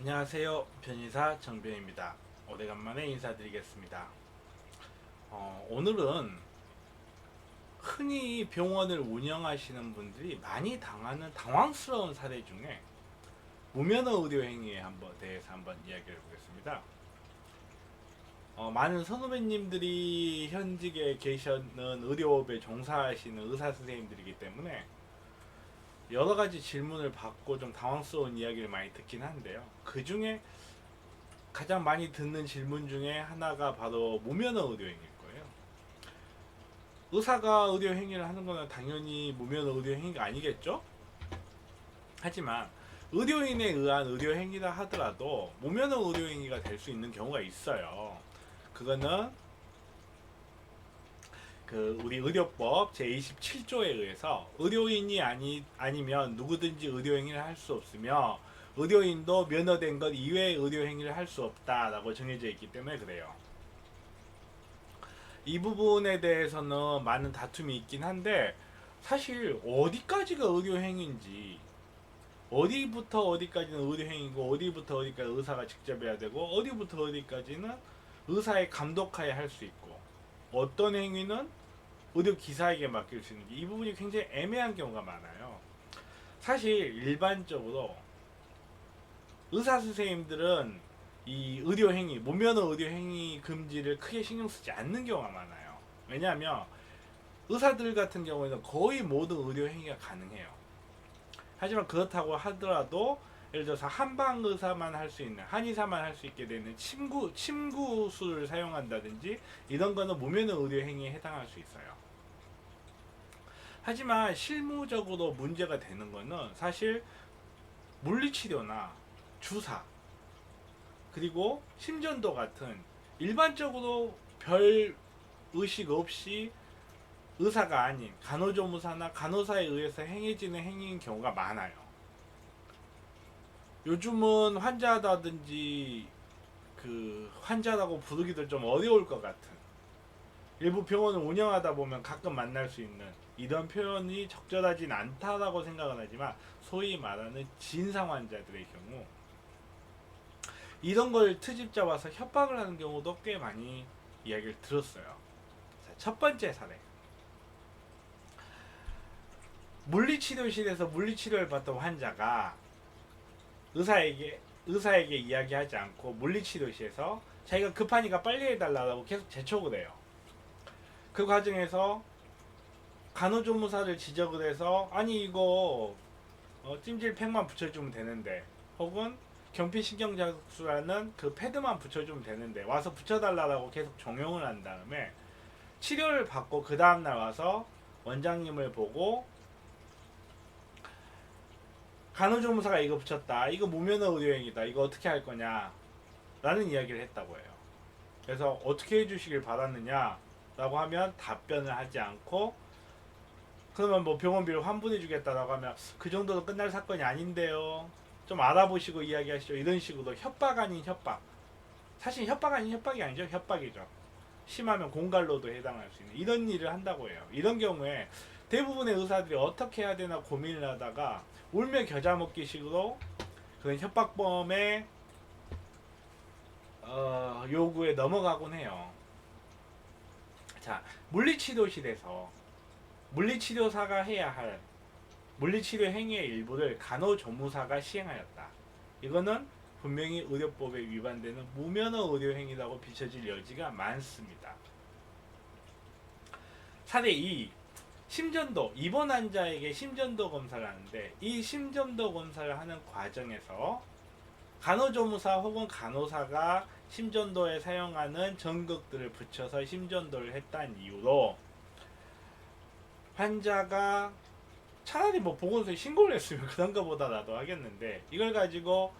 안녕하세요. 변인사 정변입니다. 오래간만에 인사드리겠습니다. 어, 오늘은 흔히 병원을 운영하시는 분들이 많이 당하는 당황스러운 사례 중에 무면허 의료 행위에 한번 대해서 한번 이야기해 보겠습니다. 어, 많은 선후배님들이 현직에 계시는 의료업에 종사하시는 의사 선생님들이기 때문에 여러 가지 질문을 받고 좀 당황스러운 이야기를 많이 듣긴 한데요. 그 중에 가장 많이 듣는 질문 중에 하나가 바로 무면허 의료행위일 거예요. 의사가 의료행위를 하는 거는 당연히 무면허 의료행위가 아니겠죠? 하지만 의료인에 의한 의료행위라 하더라도 무면허 의료행위가 될 수 있는 경우가 있어요. 그거는 그 우리 의료법 제27조에 의해서 의료인이 아니 아니면 누구든지 의료 행위를 할 수 없으며 의료인도 면허된 것 이외의 의료 행위를 할 수 없다라고 정해져 있기 때문에 그래요. 이 부분에 대해서는 많은 다툼이 있긴 한데 사실 어디까지가 의료 행위인지 어디부터 어디까지는 의료 행위고 어디부터 어디까지 의사가 직접 해야 되고 어디부터 어디까지는 의사의 감독하에 할 수 있고 어떤 행위는 의료 기사에게 맡길 수 있는지 이 부분이 굉장히 애매한 경우가 많아요. 사실 일반적으로 의사 선생님들은 이 의료 행위, 무면허 의료 행위 금지를 크게 신경 쓰지 않는 경우가 많아요. 왜냐하면 의사들 같은 경우에는 거의 모든 의료 행위가 가능해요. 하지만 그렇다고 하더라도 예를 들어서 한방 의사만 할 수 있는 한의사만 할 수 있게 되는 침구 침구술을 사용한다든지 이런 거는 무면허 의료 행위에 해당할 수 있어요. 하지만 실무적으로 문제가 되는 거는 사실 물리치료나 주사 그리고 심전도 같은 일반적으로 별 의식 없이 의사가 아닌 간호조무사나 간호사에 의해서 행해지는 행위인 경우가 많아요. 요즘은 환자다든지 그 환자라고 부르기도 좀 어려울 것 같은 일부 병원을 운영하다 보면 가끔 만날 수 있는 이런 표현이 적절하진 않다라고 생각은 하지만 소위 말하는 진상 환자들의 경우 이런 걸 트집 잡아서 협박을 하는 경우도 꽤 많이 이야기를 들었어요. 자, 첫 번째 사례. 물리치료실에서 물리치료를 받던 환자가 의사에게 의사에게 이야기하지 않고 물리치료실에서 자기가 급하니까 빨리 해달라고 계속 재촉을 해요. 그 과정에서 간호조무사를 지적을 해서 아니 이거 어, 찜질 팩만 붙여주면 되는데 혹은 경피신경작수라는 그 패드만 붙여주면 되는데 와서 붙여달라고 계속 종용을 한 다음에 치료를 받고 그 다음날 와서 원장님을 보고 간호조무사가 이거 붙였다 이거 무면허 의료행위다 이거 어떻게 할 거냐 라는 이야기를 했다고 해요 그래서 어떻게 해주시길 바랐느냐 라고 하면 답변을 하지 않고 그러면 뭐 병원비를 환분해 주겠다라고 하면 그 정도로 끝날 사건이 아닌데요. 좀 알아보시고 이야기하시죠. 이런 식으로 협박 아닌 협박. 사실 협박 아닌 협박이 아니죠. 협박이죠. 심하면 공갈로도 해당할 수 있는 이런 일을 한다고 해요. 이런 경우에 대부분의 의사들이 어떻게 해야 되나 고민을 하다가 울며 겨자 먹기 식으로 그런 협박범의 어, 요구에 넘어가곤 해요. 자, 물리치료실에서 물리치료사가 해야 할 물리치료 행위의 일부를 간호조무사가 시행하였다. 이거는 분명히 의료법에 위반되는 무면허 의료 행위라고 비춰질 여지가 많습니다. 사례 2. 심전도 입원 환자에게 심전도 검사를 하는데 이 심전도 검사를 하는 과정에서 간호조무사 혹은 간호사가 심전도에 사용하는 전극들을 붙여서 심전도를 했다는 이유로 환자가 차라리 뭐 보건소에 신고를 했으면 그런 거보다라도 하겠는데 이걸 가지고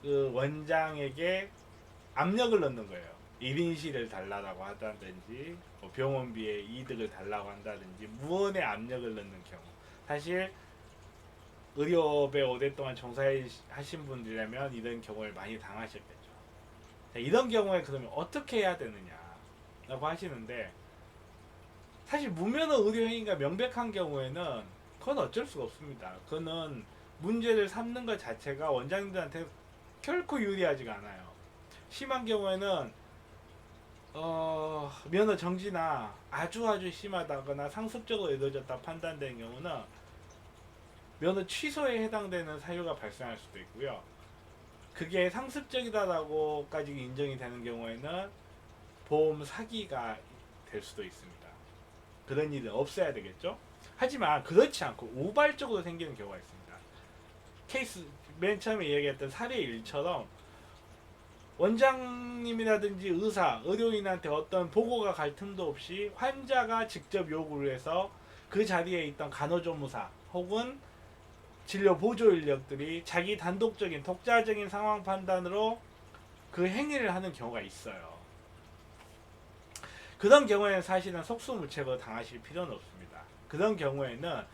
그 원장에게 압력을 넣는 거예요. 1인실을 달라고 하다든지 뭐 병원비에 이득을 달라고 한다든지 무언의 압력을 넣는 경우 사실 의료업에 오랫동안 종사하신 분들이라면 이런 경우를 많이 당하셨겠죠. 자, 이런 경우에 그러면 어떻게 해야 되느냐라고 하시는데 사실 무면허 의료행위가 명백한 경우에는 그건 어쩔 수가 없습니다. 그거는 문제를 삼는 것 자체가 원장님들한테 결코 유리하지가 않아요. 심한 경우에는 어, 면허 정지나 아주 아주 심하다거나 상습적으로 이루어졌다 판단된 경우는 면허 취소에 해당되는 사유가 발생할 수도 있고요. 그게 상습적이다라고까지 인정이 되는 경우에는 보험 사기가 될 수도 있습니다. 그런 일은 없어야 되겠죠. 하지만 그렇지 않고 우발적으로 생기는 경우가 있습니다. 케이스 맨 처음에 이야기했던 사례 일처럼 원장님이라든지 의사, 의료인한테 어떤 보고가 갈 틈도 없이 환자가 직접 요구를 해서 그 자리에 있던 간호조무사 혹은 진료 보조 인력들이 자기 단독적인 독자적인 상황 판단으로 그 행위를 하는 경우가 있어요. 그런 경우에는 사실은 속수무책으로 당하실 필요는 없습니다. 그런 경우에는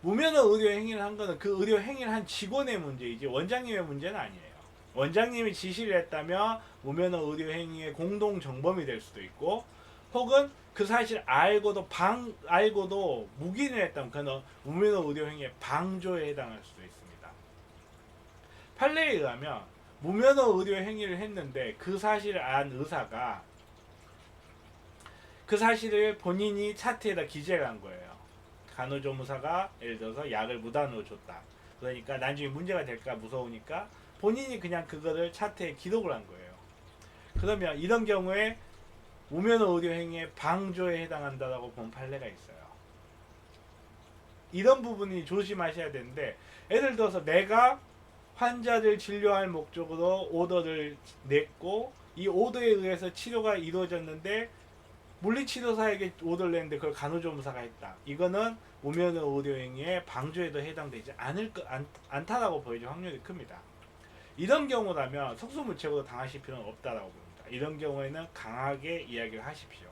무면허 의료 행위를 한 거는 그 의료 행위를 한 직원의 문제이지 원장님의 문제는 아니에요. 원장님이 지시를 했다면 무면허 의료 행위의 공동 정범이 될 수도 있고 혹은 그 사실 알고도 방 알고도 묵인을 했던 그는 무면허 의료 행위의 방조에 해당할 수도 있습니다. 판례에 의하면 무면허 의료 행위를 했는데 그 사실을 안 의사가 그 사실을 본인이 차트에다 기재를 한 거예요. 간호조무사가 예를 들어서 약을 무단으로 줬다. 그러니까 나중에 문제가 될까 무서우니까 본인이 그냥 그거를 차트에 기록을 한 거예요. 그러면 이런 경우에 무면허 의료 행위의 방조에 해당한다라고 본 판례가 있어요. 이런 부분이 조심하셔야 되는데 예를 들어서 내가 환자를 진료할 목적으로 오더를 냈고 이 오더에 의해서 치료가 이루어졌는데 물리치료사에게 오더를 냈는데 그걸 간호조무사가 했다. 이거는 무면허 의료행위의 방조에도 해당되지 않을 것 않, 않다라고 보여질 확률이 큽니다. 이런 경우라면 속수무책으로 당하실 필요는 없다라고 봅니다. 이런 경우에는 강하게 이야기를 하십시오.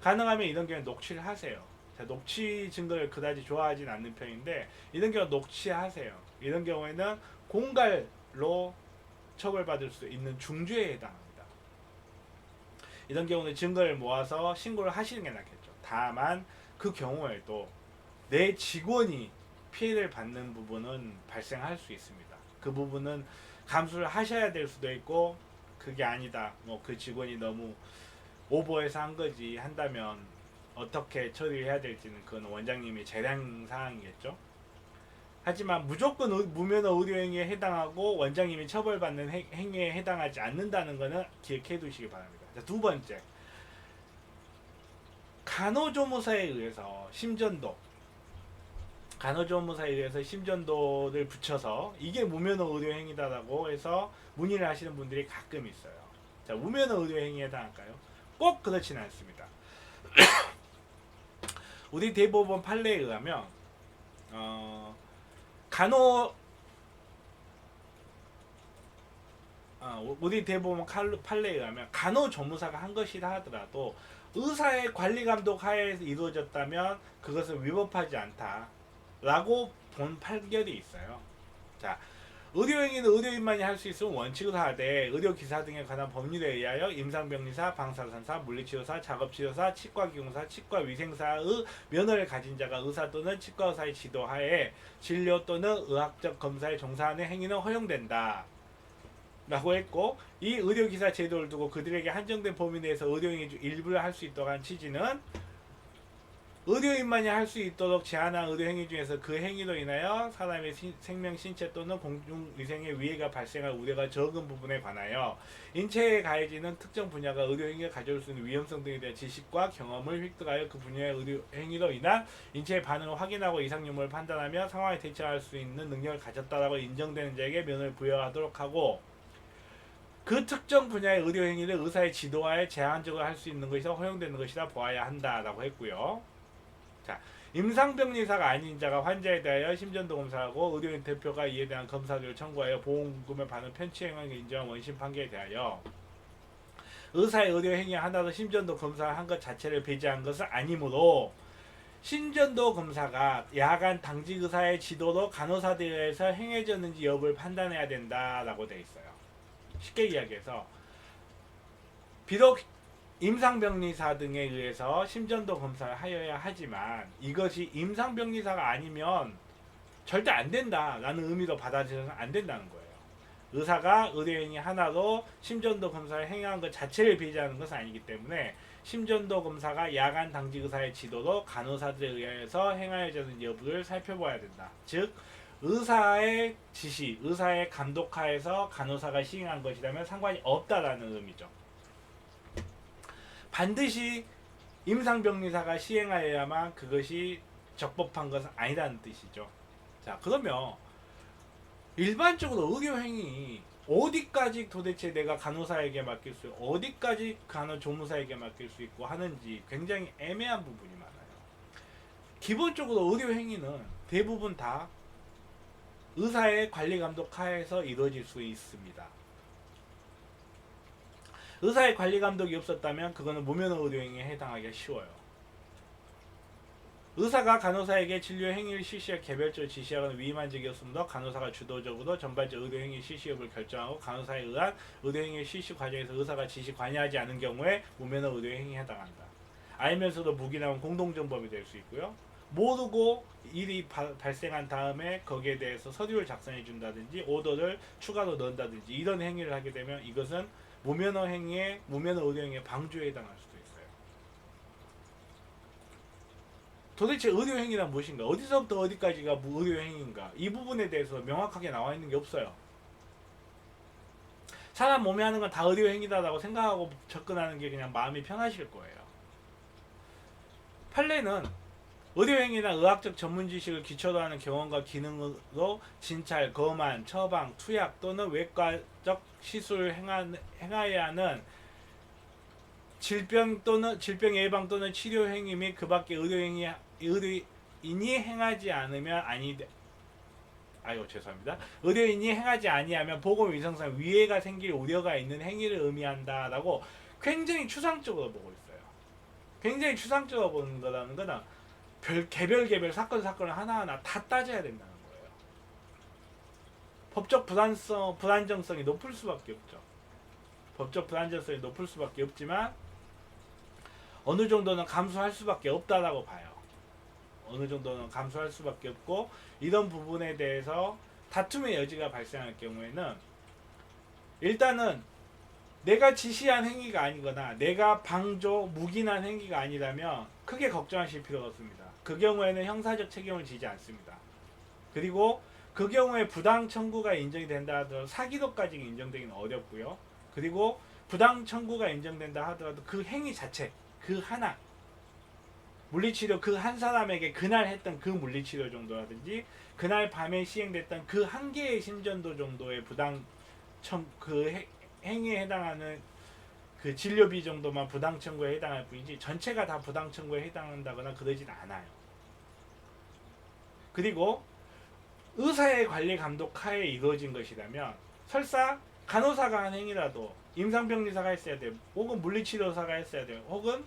가능하면 이런 경우에 녹취를 하세요. 자, 녹취 증거를 그다지 좋아하진 않는 편인데 이런 경우 녹취하세요. 이런 경우에는 공갈로 처벌받을 수 있는 중죄에 해당합니다. 이런 경우는 증거를 모아서 신고를 하시는 게 낫겠죠. 다만 그 경우에도 내 직원이 피해를 받는 부분은 발생할 수 있습니다. 그 부분은 감수를 하셔야 될 수도 있고 그게 아니다. 뭐 그 직원이 너무 오버해서 한 거지 한다면 어떻게 처리해야 될지는 그건 원장님이 재량 사항이겠죠. 하지만 무조건 의- 무면허 의료행위에 해당하고 원장님이 처벌받는 행- 행위에 해당하지 않는다는 것은 기억해 두시기 바랍니다. 자, 두 번째 간호조무사에 의해서 심전도 간호조무사에 의해서 심전도를 붙여서 이게 무면허 의료 행위다라고 해서 문의를 하시는 분들이 가끔 있어요. 자, 무면허 의료 행위에 해당할까요? 꼭 그렇지는 않습니다. 우리 대법원 판례에 의하면 어, 간호 어, 우리 대법원 칼- 판례에 의하면 간호조무사가 한 것이라 하더라도 의사의 관리 감독 하에 이루어졌다면 그것은 위법하지 않다 라고 본 판결이 있어요. 자, 의료행위는 의료인만이 할 수 있으면 원칙으로 하되 의료기사 등에 관한 법률에 의하여 임상병리사, 방사선사, 물리치료사, 작업치료사, 치과기공사, 치과위생사의 면허를 가진 자가 의사 또는 치과의사의 지도하에 진료 또는 의학적 검사에 종사하는 행위는 허용된다. 라고 했고 이 의료기사 제도를 두고 그들에게 한정된 범위 내에서 의료행위 중 일부를 할 수 있도록 한 취지는 의료인만이 할 수 있도록 제한한 의료 행위 중에서 그 행위로 인하여 사람의 신- 생명, 신체 또는 공중 위생에 위해가 발생할 우려가 적은 부분에 관하여 인체에 가해지는 특정 분야가 의료 행위가 가져올 수 있는 위험성 등에 대한 지식과 경험을 획득하여 그 분야의 의료 행위로 인한 인체의 반응을 확인하고 이상 유무를 판단하며 상황에 대처할 수 있는 능력을 가졌다라고 인정되는 자에게 면을 부여하도록 하고 그 특정 분야의 의료 행위를 의사의 지도하에 제한적으로 할 수 있는 것이 허용되는 것이라 보아야 한다라고 했고요. 자, 임상병리사가 아닌 자가 환자에 대하여 심전도 검사하고 의료인 대표가 이에 대한 검사료를 청구하여 보험금을 받는 편취 행위를 인정한 원심 판결에 대하여 의사의 의료 행위 하나도 심전도 검사를 한것 자체를 배제한 것은 아니므로 심전도 검사가 야간 당직 의사의 지도로 간호사들에서 행해졌는지 여부를 판단해야 된다라고 돼 있어요. 쉽게 이야기해서 비록 임상병리사 등에 의해서 심전도 검사를 하여야 하지만 이것이 임상병리사가 아니면 절대 안 된다라는 의미로 받아들여서는 안 된다는 거예요. 의사가 의료행위 하나로 심전도 검사를 행한 것 자체를 배제하는 것은 아니기 때문에 심전도 검사가 야간 당직 의사의 지도로 간호사들에 의하여서 행하여지는 여부를 살펴봐야 된다. 즉 의사의 지시, 의사의 감독하에서 간호사가 시행한 것이라면 상관이 없다라는 의미죠. 반드시 임상병리사가 시행하여야만 그것이 적법한 것은 아니라는 뜻이죠. 자, 그러면 일반적으로 의료행위 어디까지 도대체 내가 간호사에게 맡길 수, 어디까지 간호조무사에게 맡길 수 있고 하는지 굉장히 애매한 부분이 많아요. 기본적으로 의료행위는 대부분 다 의사의 관리 감독 하에서 이루어질 수 있습니다. 의사의 관리 감독이 없었다면 그거는 무면허 의료행위에 해당하기가 쉬워요. 의사가 간호사에게 진료 행위를 실시할 개별적으로 지시하거나 위임한 적이 없음도 간호사가 주도적으로 전반적 의료 행위 실시 여부를 결정하고 간호사에 의한 의료 행위 실시 과정에서 의사가 지시 관여하지 않은 경우에 무면허 의료 행위에 해당한다. 알면서도 무기나온 공동정범이 될 수 있고요. 모르고 일이 바- 발생한 다음에 거기에 대해서 서류를 작성해 준다든지 오더를 추가로 넣는다든지 이런 행위를 하게 되면 이것은 무면허 행위에 무면허 의료 행위의 방조에 해당할 수도 있어요. 도대체 의료 행위란 무엇인가? 어디서부터 어디까지가 무- 의료 행위인가? 이 부분에 대해서 명확하게 나와 있는 게 없어요. 사람 몸에 하는 건 다 의료 행위다라고 생각하고 접근하는 게 그냥 마음이 편하실 거예요. 판례는 의료행위나 의학적 전문 지식을 기초로 하는 경험과 기능으로 진찰, 검안, 처방, 투약 또는 외과적 시술을 행하, 행하여야 하는 질병 또는 질병 예방 또는 치료 행위 및 그밖에 의료 행위 의료인이 행하지 않으면 아니 아이고 죄송합니다. 의료인이 행하지 아니하면 보건 위생상 위해가 생길 우려가 있는 행위를 의미한다라고 굉장히 추상적으로 보고 있어요. 굉장히 추상적으로 보는 거라는 거는 별 개별 개별 사건 사건을 하나하나 다 따져야 된다는 거예요. 법적 불안성 불안정성이 높을 수밖에 없죠. 법적 불안정성이 높을 수밖에 없지만 어느 정도는 감수할 수밖에 없다라고 봐요. 어느 정도는 감수할 수밖에 없고 이런 부분에 대해서 다툼의 여지가 발생할 경우에는 일단은 내가 지시한 행위가 아니거나 내가 방조 묵인한 행위가 아니라면 크게 걱정하실 필요가 없습니다. 그 경우에는 형사적 책임을 지지 않습니다. 그리고 그 경우에 부당 청구가 인정이 된다 하더라도 사기도까지 인정되기는 어렵고요. 그리고 부당 청구가 인정된다 하더라도 그 행위 자체 그 하나 물리치료 그 한 사람에게 그날 했던 그 물리치료 정도라든지 그날 밤에 시행됐던 그 한 개의 심전도 정도의 부당 청그 행위에 해당하는 그 진료비 정도만 부당 청구에 해당할 뿐이지 전체가 다 부당 청구에 해당한다거나 그러진 않아요. 그리고 의사의 관리 감독 하에 이루어진 것이라면 설사 간호사가 한 행위라도 임상병리사가 했어야 돼 혹은 물리치료사가 했어야 돼 혹은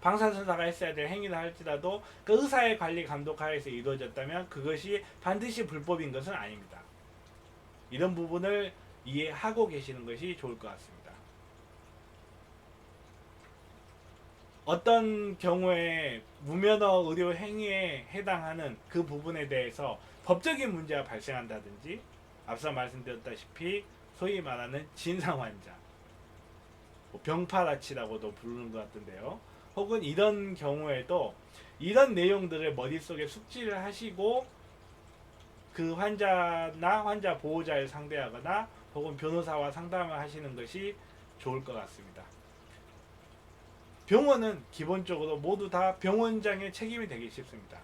방사선사가 했어야 될 행위를 할지라도 그 의사의 관리 감독 하에서 이루어졌다면 그것이 반드시 불법인 것은 아닙니다. 이런 부분을 이해하고 계시는 것이 좋을 것 같습니다. 어떤 경우에 무면허 의료 행위에 해당하는 그 부분에 대해서 법적인 문제가 발생한다든지 앞서 말씀드렸다시피 소위 말하는 진상 환자, 뭐 병파라치라고도 부르는 것 같은데요. 혹은 이런 경우에도 이런 내용들을 머릿속에 숙지를 하시고 그 환자나 환자 보호자를 상대하거나 혹은 변호사와 상담을 하시는 것이 좋을 것 같습니다. 병원은 기본적으로 모두 다 병원장의 책임이 되기 쉽습니다.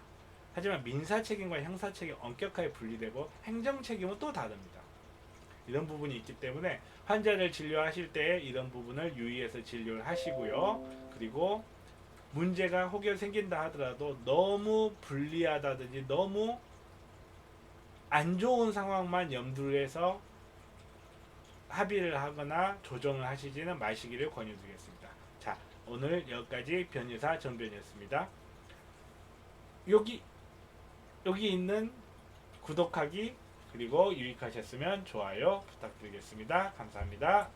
하지만 민사 책임과 형사 책임 엄격하게 분리되고 행정 책임은 또 다릅니다. 이런 부분이 있기 때문에 환자를 진료하실 때 이런 부분을 유의해서 진료를 하시고요. 그리고 문제가 혹여 생긴다 하더라도 너무 불리하다든지 너무 안 좋은 상황만 염두를 해서 합의를 하거나 조정을 하시지는 마시기를 권유드리겠습니다. 자, 오늘 여기까지 변의사 정변이었습니다. 여기 여기 있는 구독하기 그리고 유익하셨으면 좋아요 부탁드리겠습니다. 감사합니다.